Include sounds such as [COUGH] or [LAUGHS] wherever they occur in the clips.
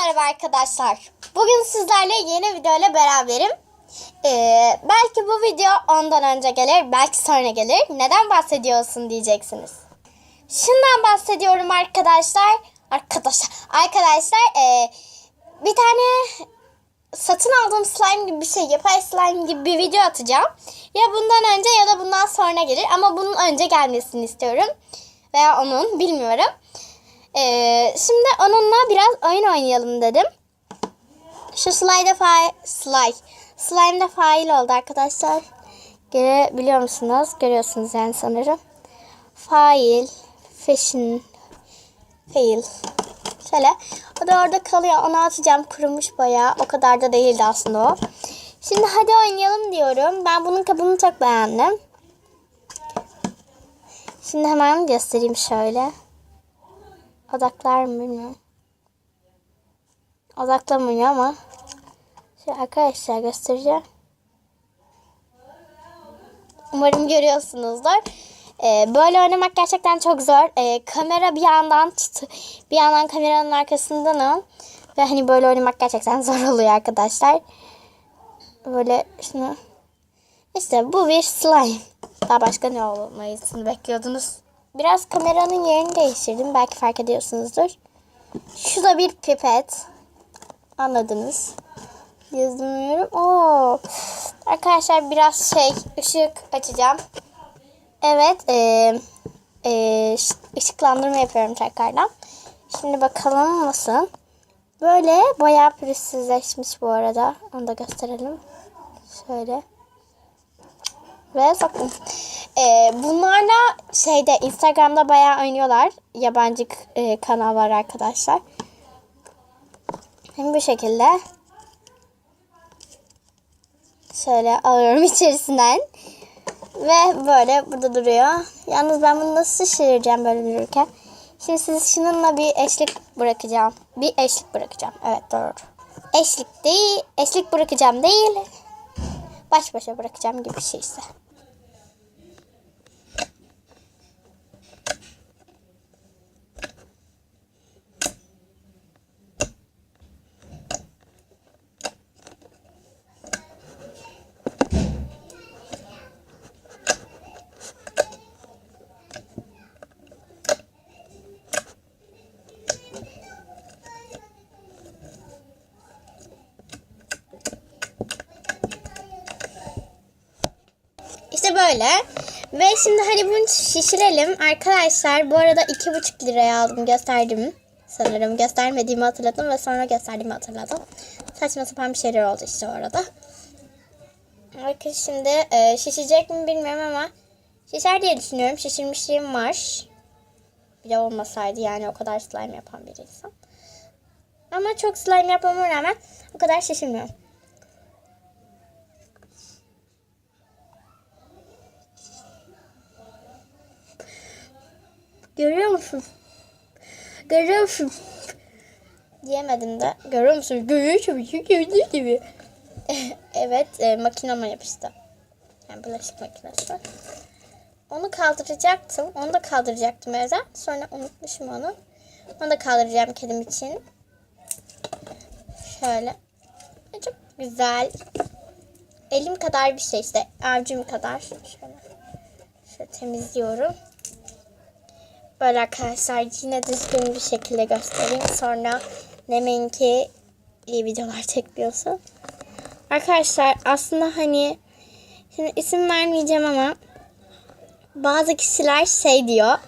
merhaba arkadaşlar. Bugün sizlerle yeni video ile beraberim. Ee, belki bu video ondan önce gelir, belki sonra gelir. Neden bahsediyorsun diyeceksiniz. Şundan bahsediyorum arkadaşlar. Arkadaşlar, arkadaşlar ee, bir tane satın aldığım slime gibi bir şey, yapay slime gibi bir video atacağım. Ya bundan önce ya da bundan sonra gelir ama bunun önce gelmesini istiyorum. Veya onun, bilmiyorum. Ee, şimdi onunla biraz oyun oynayalım dedim. Şu slide'da fail, slide, slime'da fail oldu arkadaşlar. Görebiliyor musunuz? Görüyorsunuz yani sanırım. Fail, fashion, fail. Şöyle. O da orada kalıyor. Onu atacağım. Kurumuş bayağı. O kadar da değildi aslında o. Şimdi hadi oynayalım diyorum. Ben bunun kabını çok beğendim. Şimdi hemen göstereyim şöyle. Odaklar mı bilmiyorum. Odaklamıyor ama. Şey arkadaşlar göstereceğim. Umarım görüyorsunuzdur. Ee, böyle oynamak gerçekten çok zor. Ee, kamera bir yandan tut, bir yandan kameranın arkasındanım. Ve hani böyle oynamak gerçekten [LAUGHS] zor oluyor arkadaşlar. Böyle şunu. İşte bu bir slime. Daha başka ne olmasını bekliyordunuz? Biraz kameranın yerini değiştirdim. Belki fark ediyorsunuzdur. Şu da bir pipet. Anladınız. Yazmıyorum. Oo. Arkadaşlar biraz şey ışık açacağım. Evet. E, e, ışıklandırma yapıyorum tekrardan. Şimdi bakalım nasıl. Böyle bayağı pürüzsüzleşmiş bu arada. Onu da gösterelim. Şöyle. Ve sakın. Ee, bunlarla şeyde Instagram'da bayağı oynuyorlar. Yabancı e, kanallar arkadaşlar. Hem bu şekilde. Şöyle alıyorum [LAUGHS] içerisinden. Ve böyle burada duruyor. Yalnız ben bunu nasıl şişireceğim böyle dururken. Şimdi siz şununla bir eşlik bırakacağım. Bir eşlik bırakacağım. Evet doğru. Eşlik değil. Eşlik bırakacağım değil. Baş başa bırakacağım gibi bir şey böyle. Ve şimdi hadi bunu şişirelim. Arkadaşlar bu arada iki buçuk liraya aldım gösterdim. Sanırım göstermediğimi hatırladım ve sonra gösterdiğimi hatırladım. Saçma sapan bir şeyler oldu işte orada. Bakın şimdi e, şişecek mi bilmiyorum ama şişer diye düşünüyorum. Şişirmişliğim var. Bir de olmasaydı yani o kadar slime yapan bir insan. Ama çok slime yapmama rağmen o kadar şişirmiyorum. Görüyor musun? Görüyor musun? Diyemedim de. Görüyor musun? Görüyor musun? Gördüğü gibi. [LAUGHS] evet e, makinama yapıştı. Yani bulaşık makinesi. Onu kaldıracaktım. Onu da kaldıracaktım evden. Sonra unutmuşum onu. Onu da kaldıracağım kedim için. Şöyle. Çok güzel. Elim kadar bir şey işte. Avcum kadar. Şöyle. Şöyle temizliyorum. Böyle arkadaşlar yine düzgün bir şekilde göstereyim. Sonra demeyin ki iyi videolar çekmiyorsun. Arkadaşlar aslında hani şimdi isim vermeyeceğim ama bazı kişiler şey diyor.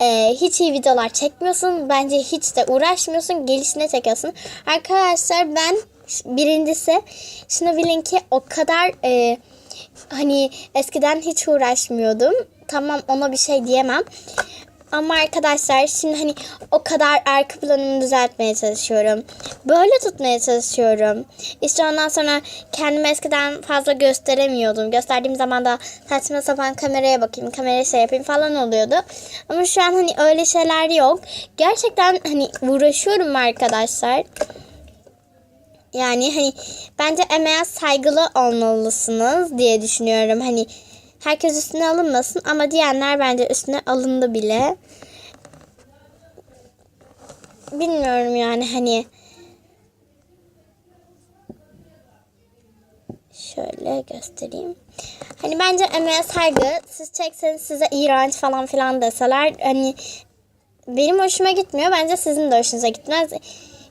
E, hiç iyi videolar çekmiyorsun. Bence hiç de uğraşmıyorsun. Gelişine çekiyorsun. Arkadaşlar ben birincisi şunu bilin ki o kadar e, hani eskiden hiç uğraşmıyordum. Tamam ona bir şey diyemem. Ama arkadaşlar şimdi hani o kadar arka planımı düzeltmeye çalışıyorum. Böyle tutmaya çalışıyorum. İşte ondan sonra kendimi eskiden fazla gösteremiyordum. Gösterdiğim zaman da saçma sapan kameraya bakayım, kameraya şey yapayım falan oluyordu. Ama şu an hani öyle şeyler yok. Gerçekten hani uğraşıyorum arkadaşlar. Yani hani bence emeğe saygılı olmalısınız diye düşünüyorum. Hani Herkes üstüne alınmasın ama diyenler bence üstüne alındı bile. Bilmiyorum yani hani. Şöyle göstereyim. Hani bence emeğe saygı. Siz çekseniz size iğrenç falan filan deseler hani benim hoşuma gitmiyor. Bence sizin de hoşunuza gitmez.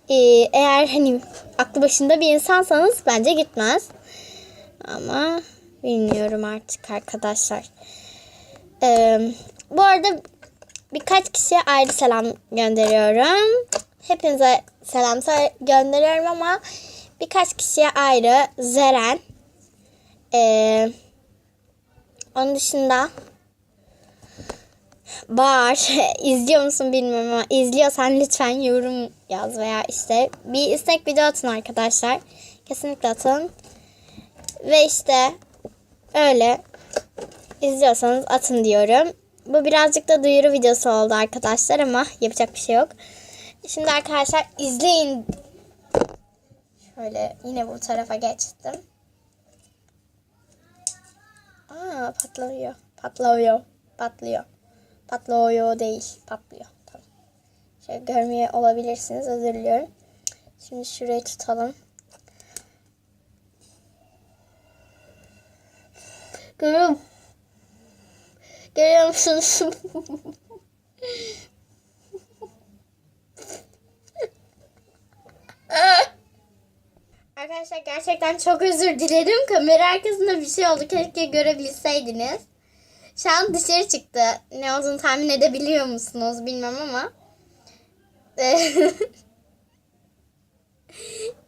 Ee, eğer hani aklı başında bir insansanız bence gitmez. Ama bilmiyorum artık arkadaşlar. Ee, bu arada birkaç kişiye ayrı selam gönderiyorum. Hepinize selam gönderiyorum ama birkaç kişiye ayrı Zeren. Ee, onun dışında Bahar [LAUGHS] izliyor musun bilmiyorum ama izliyorsan lütfen yorum yaz veya işte bir istek video atın arkadaşlar. Kesinlikle atın. Ve işte öyle izliyorsanız atın diyorum. Bu birazcık da duyuru videosu oldu arkadaşlar ama yapacak bir şey yok. Şimdi arkadaşlar izleyin. Şöyle yine bu tarafa geçtim. Aa patlıyor. Patlıyor. Patlıyor. Patlıyor değil. Patlıyor. Tamam. Şöyle görmeye olabilirsiniz. Özür diliyorum. Şimdi şurayı tutalım. Görüyor musun? Görüyor musunuz? Arkadaşlar gerçekten çok özür dilerim. Kamera arkasında bir şey oldu. Keşke görebilseydiniz. Şu an dışarı çıktı. Ne olduğunu tahmin edebiliyor musunuz bilmem ama. [LAUGHS]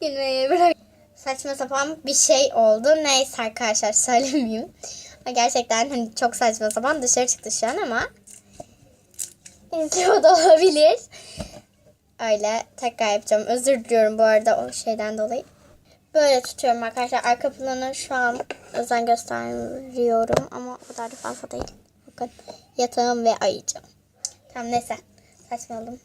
Gülmeyi bırak. Saçma sapan bir şey oldu. Neyse arkadaşlar [LAUGHS] söylemeyeyim. Gerçekten hani çok saçma sapan dışarı çıktı şu an ama. İzliyor da olabilir. Öyle tekrar yapacağım. Özür diliyorum bu arada o şeyden dolayı. Böyle tutuyorum arkadaşlar. Arka planı şu an özen gösteriyorum ama o kadar da fazla değil. Bakın yatağım ve ayıcım. Tamam neyse. Saçmaladım.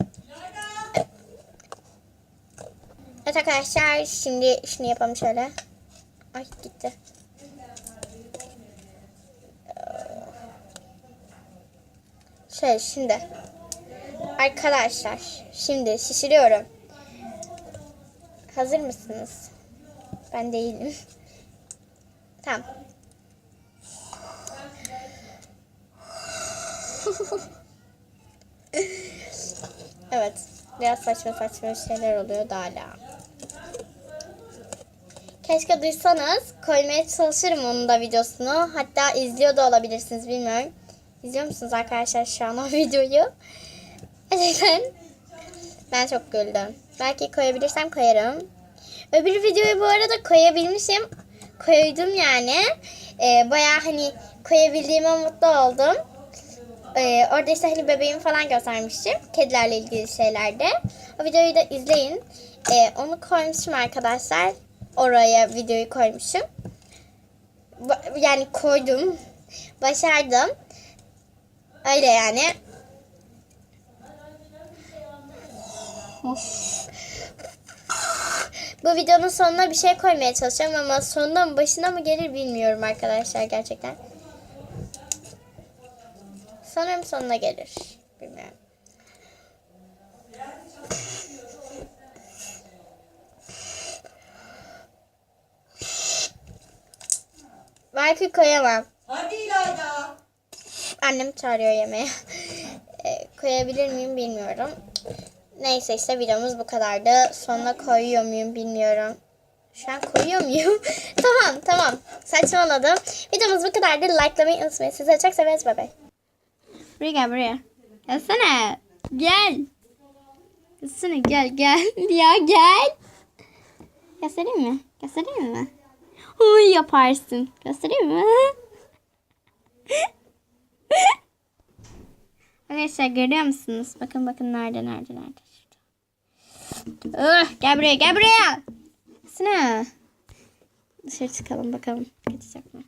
Evet arkadaşlar şimdi şunu yapalım şöyle. Ay gitti. Şöyle şimdi. Arkadaşlar şimdi şişiriyorum. Hazır mısınız? Ben değilim. Tamam. evet. Biraz saçma saçma şeyler oluyor da hala. Keşke duysanız koymaya çalışırım onun da videosunu. Hatta izliyor da olabilirsiniz bilmiyorum. İzliyor musunuz arkadaşlar şu an o [LAUGHS] videoyu? Gerçekten ben çok güldüm. Belki koyabilirsem koyarım. Öbür videoyu bu arada koyabilmişim. Koydum yani. Ee, bayağı hani koyabildiğime mutlu oldum. Ee, orada işte hani bebeğimi falan göstermiştim. Kedilerle ilgili şeylerde. O videoyu da izleyin. Ee, onu koymuşum arkadaşlar. Oraya videoyu koymuşum. Yani koydum. Başardım. Öyle yani. Bu videonun sonuna bir şey koymaya çalışacağım ama sonuna mı başına mı gelir bilmiyorum arkadaşlar gerçekten. Sanırım sonuna gelir. Bilmiyorum. Belki koyamam. Hadi İlayda. Annem çağırıyor yemeğe. [LAUGHS] E, koyabilir miyim bilmiyorum. Neyse işte videomuz bu kadardı. Sonuna koyuyor muyum bilmiyorum. Şu an koyuyor muyum? [LAUGHS] tamam tamam. Saçmaladım. Videomuz bu kadardı. Likelamayı unutmayın. Sizi çok severiz. Bye bye. Buraya gel buraya. Gelsene. Gel. Gelsene gel gel. [LAUGHS] ya gel. Göstereyim mi? Göstereyim mi? Yaparsın. Göstereyim mi? [LAUGHS] Arkadaşlar görüyor musunuz? Bakın bakın nerede nerede nerede. Ugh, gel buraya gel buraya. Sine. Dışarı çıkalım bakalım. Kaçacak mı?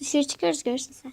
Dışarı çıkıyoruz görürsün sen.